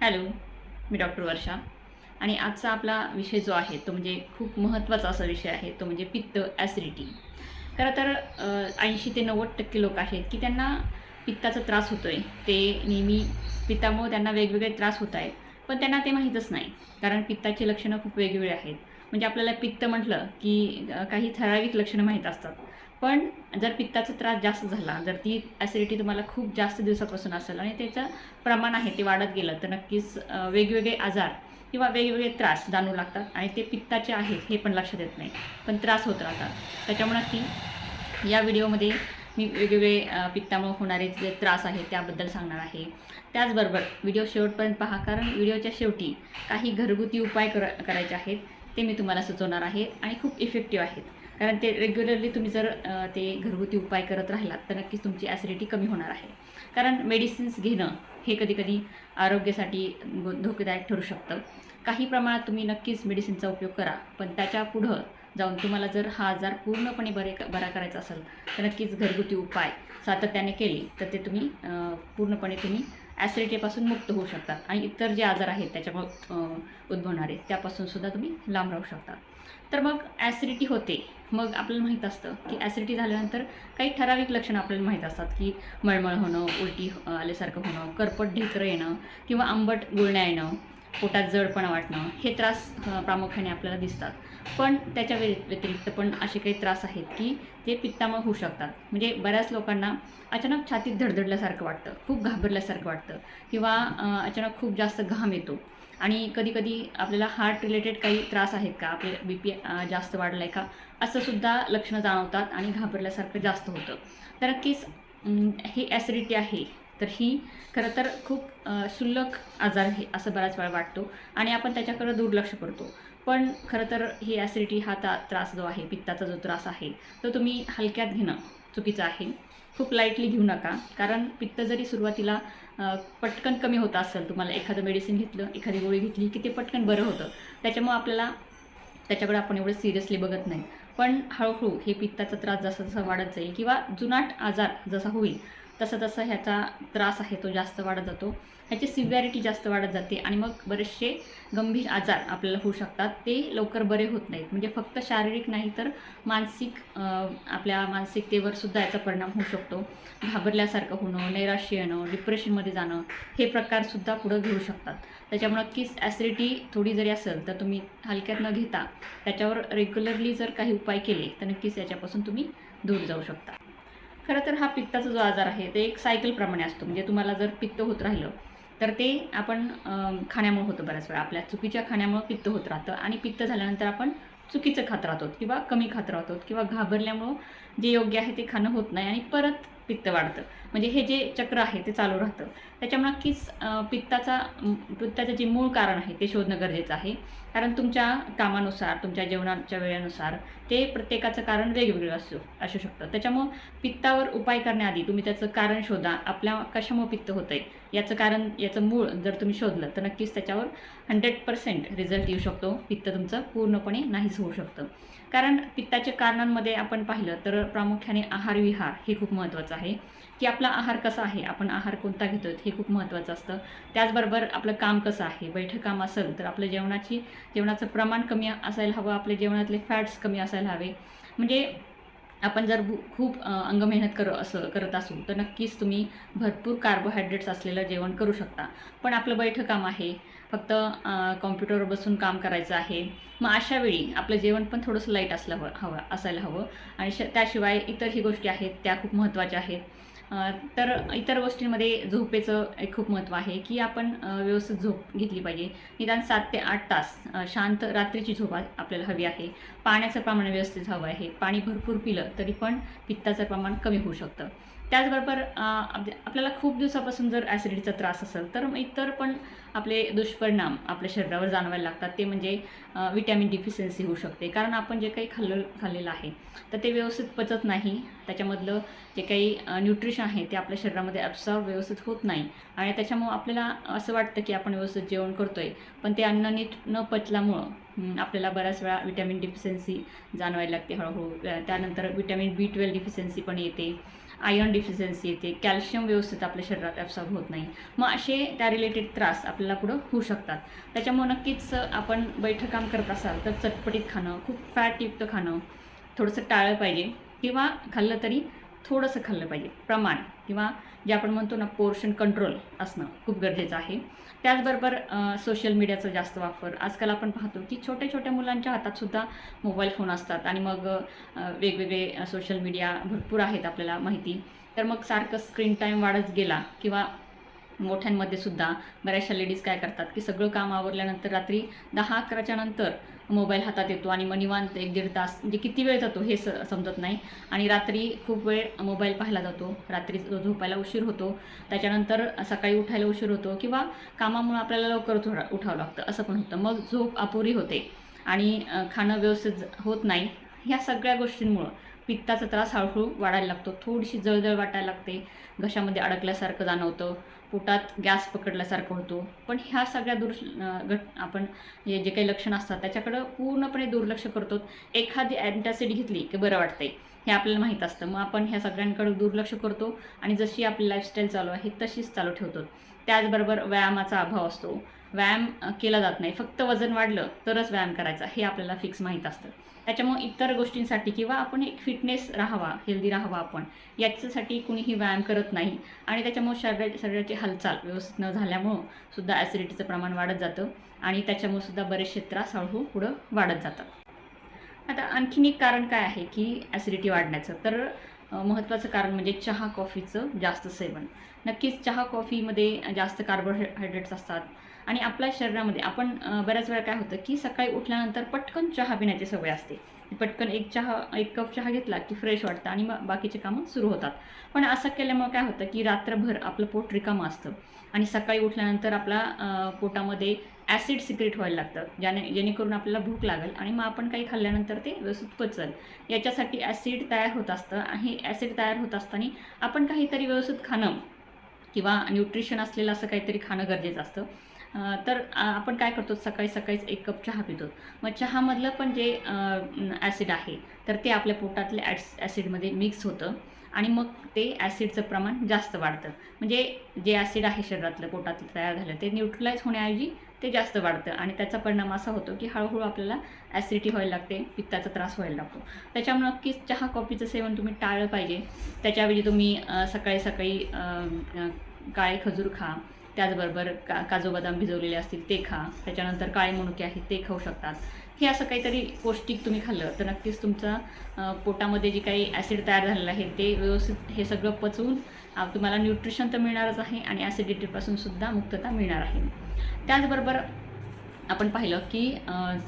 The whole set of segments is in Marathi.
हॅलो मी डॉक्टर वर्षा. आणि आजचा आपला विषय जो आहे तो म्हणजे खूप महत्त्वाचा असा विषय आहे तो म्हणजे पित्त ॲसिडिटी खरं तर ऐंशी ते नव्वद टक्के लोक आहेत की त्यांना पित्ताचा त्रास होतो आहे ते नेहमी पित्तामुळे त्यांना वेगवेगळे त्रास होत आहेत पण त्यांना ते माहीतच नाही. कारण पित्ताची लक्षणं खूप वेगवेगळी आहेत. म्हणजे आपल्याला पित्त म्हटलं की काही ठराविक लक्षणं माहीत असतात. पण जर पित्ताचा त्रास जास्त झाला जर ती ॲसिडिटी तुम्हाला खूप जास्त दिवसापासून असेल आणि त्याचं प्रमाण आहे ते वाढत गेलं तर नक्कीच वेगवेगळे आजार किंवा वेगवेगळे त्रास जाणू लागतात आणि ते पित्ताचे आहेत हे पण लक्षात येत नाही. पण त्रास होत राहतात. त्याच्यामुळे की या व्हिडिओमध्ये मी वेगवेगळे पित्तामुळे होणारे जे त्रास आहेत त्याबद्दल सांगणार आहे. त्याचबरोबर व्हिडिओ शेवटपर्यंत पहा कारण व्हिडिओच्या शेवटी काही घरगुती उपाय कर करायचे आहेत ते मी तुम्हाला सुचवणार आहे आणि खूप इफेक्टिव्ह आहेत. कारण ते रेग्युलरली तुम्ही जर ते घरगुती उपाय करत राहिलात तर नक्कीच तुमची ॲसिडिटी कमी होणार आहे. कारण मेडिसिन्स घेणं हे कधीकधी आरोग्यासाठी धोकेदायक ठरू शकतं. काही प्रमाणात तुम्ही नक्कीच मेडिसिनचा उपयोग करा पण त्याच्या पुढं जाऊन तुम्हाला जर हा आजार पूर्णपणे बरे बरा करायचा असेल तर नक्कीच घरगुती उपाय सातत्याने केले तर ते तुम्ही पूर्णपणे तुम्ही ॲसिडिटीपासून मुक्त होऊ शकतात. आणि इतर जे आजार आहेत त्याच्यामुळे उद्भवणारे त्यापासून सुद्धा तुम्ही लांब राहू शकता. तर मग ॲसिडिटी होते. मग आपल्याला माहीत असतं की ॲसिडिटी झाल्यानंतर काही ठराविक लक्षणं आपल्याला माहीत असतात की मळमळ होणं उलटी आल्यासारखं होणं करपट ढेकरं येणं किंवा आंबट गुळण्या येणं पोटात जडपणा वाटणं हे त्रास प्रामुख्याने आपल्याला दिसतात. पण त्याच्या व्य व्यतिरिक्त पण असे काही त्रास आहेत की ते पित्तामुळे होऊ शकतात. म्हणजे बऱ्याच लोकांना अचानक छातीत धडधडल्यासारखं वाटतं खूप घाबरल्यासारखं वाटतं किंवा अचानक खूप जास्त घाम येतो. आणि कधीकधी आपल्याला हार्ट रिलेटेड काही त्रास आहेत का? आपले बी पी जास्त वाढलं आहे का? असं सुद्धा लक्षणं जाणवतात आणि घाबरल्यासारखं जास्त होतं. तर नक्कीच ही ॲसिडिटी आहे. तर ही खरं तर खूप शुल्लक आजार आहे असं बऱ्याच वेळा वाटतो. आणि आपण त्याच्याकडे दुर्लक्ष करतो. पण खरं तर ही ॲसिडिटी हा ता त्रास जो आहे पित्ताचा जो त्रास आहे तो तुम्ही हलक्यात घेणं चुकीचं आहे. खूप लाईटली घेऊ नका. कारण पित्त जरी सुरुवातीला पटकन कमी होत असेल तुम्हाला एखादं मेडिसिन घेतलं एखादी गोळी घेतली की ते पटकन बरं होतं. त्याच्यामुळं आपल्याला त्याच्याकडे आपण एवढं सिरियसली बघत नाही. पण हळूहळू हे पित्ताचा त्रास जसा जसा वाढत जाईल किंवा जुनाट आजार जसा होईल तसं तसं ह्याचा त्रास आहे तो जास्त वाढत जातो. ह्याची सिव्हिॲरिटी जास्त वाढत जाते आणि मग बरेचसे गंभीर आजार आपल्याला होऊ शकतात. ते लवकर बरे होत नाहीत. म्हणजे फक्त शारीरिक नाही तर मानसिक आपल्या मानसिकतेवर सुद्धा याचा परिणाम होऊ शकतो. घाबरल्यासारखं होणं नैराश्य येणं डिप्रेशनमध्ये जाणं हे प्रकारसुद्धा पुढं घेऊ शकतात. त्याच्यामुळं नक्कीच ॲसिडिटी थोडी जरी असेल तर तुम्ही हलक्यात न घेता त्याच्यावर रेग्युलरली जर काही उपाय केले तर नक्कीच याच्यापासून तुम्ही दूर जाऊ शकता. खरं तर हा पित्ताचा जो आजार आहे ते एक सायकलप्रमाणे असतो. म्हणजे तुम्हाला जर पित्त होत राहिलं तर ते आपण खाण्यामुळे होतं बऱ्याच वेळा. आपल्या चुकीच्या खाण्यामुळं पित्त होत राहतं आणि पित्त झाल्यानंतर आपण चुकीचं खात राहतो किंवा कमी खात राहतो किंवा घाबरल्यामुळं जे योग्य आहे ते खाणं होत नाही आणि परत पित्त वाढतं. म्हणजे हे जे चक्र आहे ते चालू राहतं. त्याच्यामुळे नक्कीच पित्ताचा पित्ताचं जे मूळ कारण आहे ते शोधणं गरजेचं आहे. कारण तुमच्या कामानुसार तुमच्या जेवणाच्या वेळेनुसार ते प्रत्येकाचं कारण वेगवेगळं असू असू शकतं. त्याच्यामुळं पित्तावर उपाय करण्याआधी तुम्ही त्याचं कारण शोधा. आपल्या कशामुळे पित्त होतं आहे याचं कारण याचं मूळ जर तुम्ही शोधलं तर नक्कीच त्याच्यावर हंड्रेड पर्सेंट रिझल्ट येऊ शकतो. पित्त तुमचं पूर्णपणे नाहीच होऊ शकतं. कारण पित्ताच्या कारणांमध्ये आपण पाहिलं तर प्रामुख्याने आहार विहार हे खूप महत्त्वाचं आहे की आपला आहार कसा आहे आपण आहार कोणता घेतो हे खूप महत्त्वाचं असतं. त्याचबरोबर आपलं काम कसं आहे बैठक काम असेल तर आपलं जेवणाची जेवणाचं प्रमाण कमी असायला हवं आपल्या जेवणातले फॅट्स कमी असायला हवे. म्हणजे आपण जर खूप अंग मेहनत कर असं करत असू तर नक्कीच तुम्ही भरपूर कार्बोहायड्रेट्स असलेलं जेवण करू शकता. पण आपलं बैठकाम आहे फक्त कॉम्प्युटरवर बसून काम करायचं आहे. मग अशा वेळी आपलं जेवण पण थोडंसं लाइट असलं हवं हवं असायला हवं. आणि श त्याशिवाय इतरही गोष्टी आहेत त्या खूप महत्त्वाच्या आहेत. तर इतर गोष्टींमध्ये झोपेचं एक खूप महत्त्व आहे की आपण व्यवस्थित झोप घेतली पाहिजे. निदान सात ते आठ तास शांत रात्रीची झोप आपल्याला हवी आहे. पाण्याचं प्रमाण व्यवस्थित हवं आहे. पाणी भरपूर पिलं तरी पण पित्ताचं प्रमाण कमी होऊ शकतं. त्याचबरोबर आपल्याला खूप दिवसापासून जर ॲसिडिटीचा त्रास असेल तर मग इतर पण आपले दुष्परिणाम आपल्या शरीरावर जाणवायला लागतात. ते म्हणजे विटॅमिन डिफिशियन्सी होऊ शकते. कारण आपण जे काही खाल्लं खाल्लेलं आहे तर ते व्यवस्थित पचत नाही. त्याच्यामधलं जे काही न्यूट्रिशन आहे ते आपल्या शरीरामध्ये ॲब्सॉर्ब व्यवस्थित होत नाही. आणि त्याच्यामुळं आपल्याला असं वाटतं की आपण व्यवस्थित जेवण करतो आहे पण ते अन्न नीट न पचल्यामुळं आपल्याला बऱ्याच वेळा विटॅमिन डिफिशियन्सी जाणवायला लागते हळूहळू. त्यानंतर विटॅमिन बी ट्वेल्व डिफिशियन्सी पण येते. आयर्न डिफिशियन्सी येते. कॅल्शियम व्यवस्थित आपल्या शरीरात ॲब्सॉर्ब होत नाही. मग असे त्या रिलेटेड त्रास आपल्याला पुढं होऊ शकतात. त्याच्यामुळं नक्कीच आपण बैठक काम करत असाल तर चटपटीत खाणं खूप फॅटयुक्त खाणं थोडंसं टाळलं पाहिजे. किंवा खाल्लं तरी थोडंसं खाल्लं पाहिजे. प्रमाण किंवा जे आपण म्हणतो ना पोर्शन कंट्रोल असणं खूप गरजेचं आहे. त्याचबरोबर सोशल मीडियाचा जास्त वापर. आजकाल आपण पाहतो की छोट्या छोट्या मुलांच्या हातातसुद्धा मोबाईल फोन असतात आणि मग वेगवेगळे सोशल मीडिया भरपूर आहेत आपल्याला माहिती. तर मग सारखं स्क्रीन टाईम वाढत गेला किंवा मोठ्यांमध्ये सुद्धा बऱ्याचशा लेडीज काय करतात की सगळं काम आवरल्यानंतर रात्री दहा अकराच्या नंतर मोबाईल हातात येतो आणि मग निवांत एक दीड तास म्हणजे किती वेळ जातो हे स समजत नाही. आणि रात्री खूप वेळ मोबाईल पाहिला जातो. रात्री झोपायला उशीर होतो त्याच्यानंतर सकाळी उठायला उशीर होतो किंवा कामामुळे आपल्याला लवकर थोडा उठावं लागतं असं पण होतं. मग झोप अपुरी होते. आणि खाणं व्यवस्थित होत नाही. ह्या सगळ्या गोष्टींमुळं पित्ताचा त्रास हळूहळू वाढायला लागतो. थोडीशी जळजळ वाटायला लागते. घशामध्ये अडकल्यासारखं जाणवतं. पोटात गॅस पकडल्यासारखं होतो. पण ह्या सगळ्या दुर घट आपण हे जे काही लक्षणं असतात त्याच्याकडं पूर्णपणे दुर्लक्ष करतो. एखादी अँटॅसिड घेतली की बरं वाटतंय. हे आपल्याला माहीत असतं. मग आपण ह्या सगळ्यांकडे दुर्लक्ष करतो आणि जशी आपली लाईफस्टाईल चालू आहे तशीच चालू ठेवतो. त्याचबरोबर व्यायामाचा अभाव असतो. व्यायाम केला जात नाही. फक्त वजन वाढलं तरच व्यायाम करायचा. हे आपल्याला फिक्स माहीत असतं. त्याच्यामुळे इतर गोष्टींसाठी किंवा आपण एक फिटनेस राहावा हेल्दी राहावा आपण याच्यासाठी कुणीही व्यायाम करत नाही. आणि त्याच्यामुळे शरीरा शरीराची हालचाल व्यवस्थित न झाल्यामुळं सुद्धा ॲसिडिटीचं प्रमाण वाढत जातं आणि त्याच्यामुळे सुद्धा बरेचसे त्रास हळूहळू पुढं वाढत जातात. आता आणखीन एक कारण काय आहे की ॲसिडिटी वाढण्याचं? तर महत्त्वाचं कारण म्हणजे चहा कॉफीचं जास्त सेवन. नक्कीच चहा कॉफीमध्ये जास्त कार्बोहायड्रेट्स असतात. आणि आपल्या शरीरामध्ये आपण बऱ्याच वेळा काय होतं की सकाळी उठल्यानंतर पटकन चहा पिण्याची सवय असते. पटकन एक चहा एक कप चहा घेतला की फ्रेश वाटतं आणि मग बाकीचे कामं सुरू होतात. पण असं केल्यामुळे काय होतं की रात्रभर आपलं पोट रिकामं असतं. आणि सकाळी उठल्यानंतर आपला पोटामध्ये ॲसिड सिक्रेट व्हायला लागतं ज्याने जेणेकरून आपल्याला भूक लागेल आणि मग आपण काही खाल्ल्यानंतर ते व्यवस्थित पचल. याच्यासाठी ॲसिड तयार होत असतं आणि ॲसिड तयार होत असताना आपण काहीतरी व्यवस्थित खाणं किंवा न्यूट्रिशन असलेलं असं काहीतरी खाणं गरजेचं असतं. तर आपण काय करतो? सकाळी सकाळीच एक कप चहा पितो. मग चहामधलं पण जे ॲसिड आहे तर ते आपल्या पोटातल्या ॲस ॲसिडमध्ये मिक्स होतं आणि मग ते ॲसिडचं प्रमाण जास्त वाढतं. म्हणजे जे ॲसिड आहे शरीरातलं पोटातलं तयार झालं ते न्यूट्रलाइज होण्याऐवजी ते जास्त वाढतं आणि त्याचा परिणाम असा होतो की हळूहळू आपल्याला ॲसिडिटी व्हायला लागते पित्ताचा त्रास व्हायला लागतो. त्याच्यामुळे नक्कीच चहा कॉफीचं सेवन तुम्ही टाळलं पाहिजे. त्याच्याऐवजी तुम्ही सकाळी सकाळी काळे खजूर खा त्याचबरोबर का काजू बदाम भिजवलेले असतील ते खा. त्याच्यानंतर काळे मनुके आहेत ते खाऊ शकतात. हे असं काहीतरी पौष्टिक तुम्ही खाल्लं तर नक्कीच तुमचा पोटामध्ये जे काही ॲसिड तयार झालेलं आहे ते व्यवस्थित हे सगळं पचवून तुम्हाला न्यूट्रिशन तर मिळणारच आहे आणि ॲसिडिटीपासून सुद्धा मुक्तता मिळणार आहे. त्याचबरोबर आपण पाहिलं की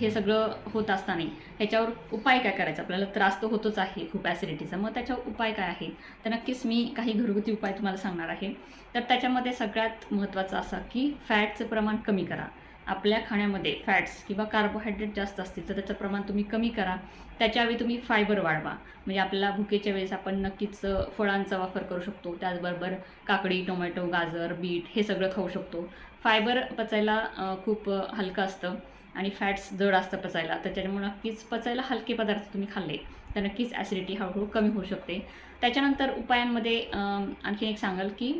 हे सगळं होत असताना ह्याच्यावर उपाय काय करायचा? आपल्याला त्रास तर होतोच आहे खूप ॲसिडिटीचा मग त्याच्यावर उपाय काय आहे? तर नक्कीच मी काही घरगुती उपाय तुम्हाला सांगणार आहे. तर त्याच्यामध्ये सगळ्यात महत्त्वाचं असा की फॅटचं प्रमाण कमी करा. आपल्या खाण्यामध्ये फॅट्स किंवा कार्बोहायड्रेट जास्त असतील तर त्याचं प्रमाण तुम्ही कमी करा. त्याच्यावेळी तुम्ही फायबर वाढवा. म्हणजे आपल्याला भुकेच्या वेळेस आपण नक्कीच फळांचा वापर करू शकतो. त्याचबरोबर काकडी टोमॅटो गाजर बीट हे सगळं खाऊ शकतो. फायबर पचायला खूप हलकं असतं आणि फॅट्स जड असतं पचायला. तर त्याच्यामुळे नक्कीच पचायला हलके पदार्थ तुम्ही खाल्ले तर नक्कीच ॲसिडिटी हळूहळू कमी होऊ शकते. त्याच्यानंतर उपायांमध्ये आणखी आणखीन एक सांगाल की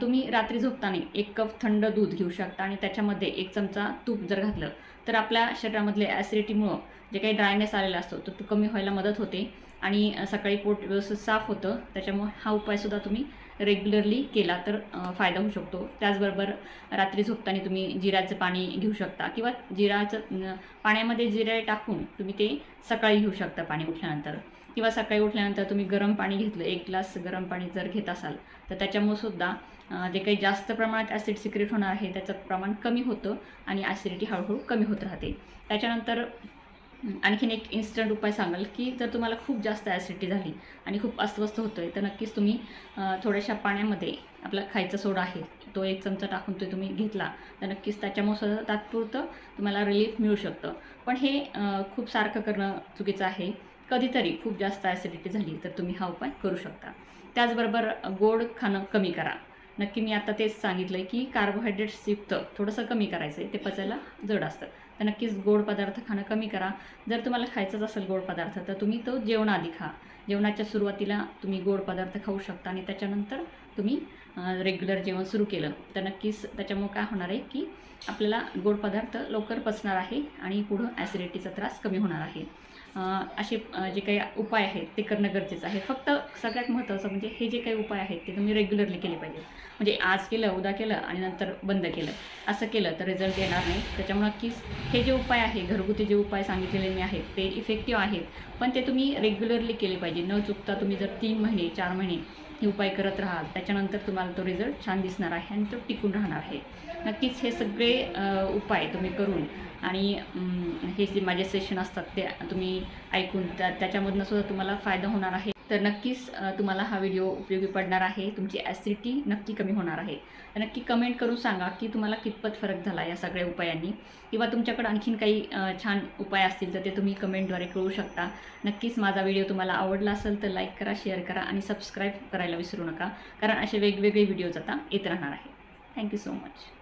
तुम्ही रात्री झोपताना एक कप थंड दूध घेऊ शकता आणि त्याच्यामध्ये एक चमचा तूप जर घातलं तर आपल्या शरीरामधले ॲसिडिटीमुळं जे काही ड्रायनेस आलेला असतो तो तो कमी व्हायला मदत होते आणि सकाळी पोट व्यवस्थित साफ होतं. त्याच्यामुळे हा उपायसुद्धा तुम्ही रेग्युलरली केला तर फायदा होऊ शकतो. त्याचबरोबर रात्री झोपताना तुम्ही जिऱ्याचं पाणी घेऊ शकता किंवा जिराचं पाण्यामध्ये जिरे टाकून तुम्ही ते सकाळी घेऊ शकता पाणी उठल्यानंतर. किंवा सकाळी उठल्यानंतर तुम्ही गरम पाणी घेतलं एक ग्लास गरम पाणी जर घेत असाल तर त्याच्यामुळे सुद्धा जे काही जास्त प्रमाणात ॲसिड सिक्रेट होणार आहे त्याचं प्रमाण कमी होतं आणि ॲसिडिटी हळूहळू कमी होत राहते. त्याच्यानंतर आणखीन एक इन्स्टंट उपाय सांगाल की जर तुम्हाला खूप जास्त ॲसिडिटी झाली आणि खूप अस्वस्थ होतं आहे तर नक्कीच तुम्ही थोड्याशा पाण्यामध्ये आपला खायचा सोडा आहे. तो एक चमचा टाकून तो तुम्ही घेतला तर नक्कीच त्याच्यामुळे सुद्धा तात्पुरतं तुम्हाला रिलीफ मिळू शकतं. पण हे खूप सारखं करणं चुकीचं आहे. कधीतरी खूप जास्त ॲसिडिटी झाली तर तुम्ही हा उपाय करू शकता. त्याचबरोबर गोड खाणं कमी करा. नक्की मी आता तेच सांगितलं आहे की कार्बोहायड्रेट्सयुक्त थोडंसं कमी करायचं आहे ते पचायला जड असतं. तर नक्कीच गोड पदार्थ खाणं कमी करा. जर तुम्हाला खायचंच असेल गोड पदार्थ तर तुम्ही तो जेवणाआधी खा. जेवणाच्या सुरुवातीला तुम्ही गोड पदार्थ खाऊ शकता आणि त्याच्यानंतर तुम्ही रेग्युलर जेवण सुरू केलं. तर नक्कीच त्याच्यामुळं काय होणार आहे की आपल्याला गोड पदार्थ लवकर पचणार आहे आणि पुढं ॲसिडिटीचा त्रास कमी होणार आहे. असे जे काही उपाय आहेत ते करणं गरजेचं आहे. फक्त सगळ्यात महत्त्वाचं म्हणजे हे जे काही उपाय आहेत ते तुम्ही रेग्युलरली केले पाहिजे. म्हणजे आज केलं उद्या केलं आणि नंतर बंद केलं. असं केलं तर रिझल्ट येणार नाही. त्याच्यामुळं की हे जे उपाय आहे घरगुती जे उपाय सांगितलेले मी आहेत ते इफेक्टिव्ह आहेत. पण ते तुम्ही रेग्युलरली केले पाहिजे. न चुकता तुम्ही जर तीन महिने चार महिने हे उपाय करत राहाल त्याच्यानंतर तुम्हाला तो रिझल्ट छान दिसणार आहे आणि तो टिकून राहणार आहे. नक्कीच हे सगळे उपाय तुम्ही करून आणि हे जे माझे सेशन असतात ते तुम्ही ऐकून त्या त्याच्यामधनं सुद्धा तुम्हाला फायदा होणार आहे. तर नक्कीच तुम्हाला हा व्हिडिओ उपयोगी पडणार आहे. तुमची ॲसिडिटी नक्की कमी होणार आहे. तर नक्की कमेंट करून सांगा की तुम्हाला कितपत फरक झाला या सगळ्या उपायांनी? किंवा तुमच्याकडे आणखीन काही छान उपाय असतील तर ते तुम्ही कमेंटद्वारे कळू शकता. नक्कीच माझा व्हिडिओ तुम्हाला आवडला असेल तर लाईक करा शेअर करा आणि सबस्क्राईब करायला विसरू नका. कारण असे वेगवेगळे व्हिडिओज आता येत राहणार आहे. Thank you so much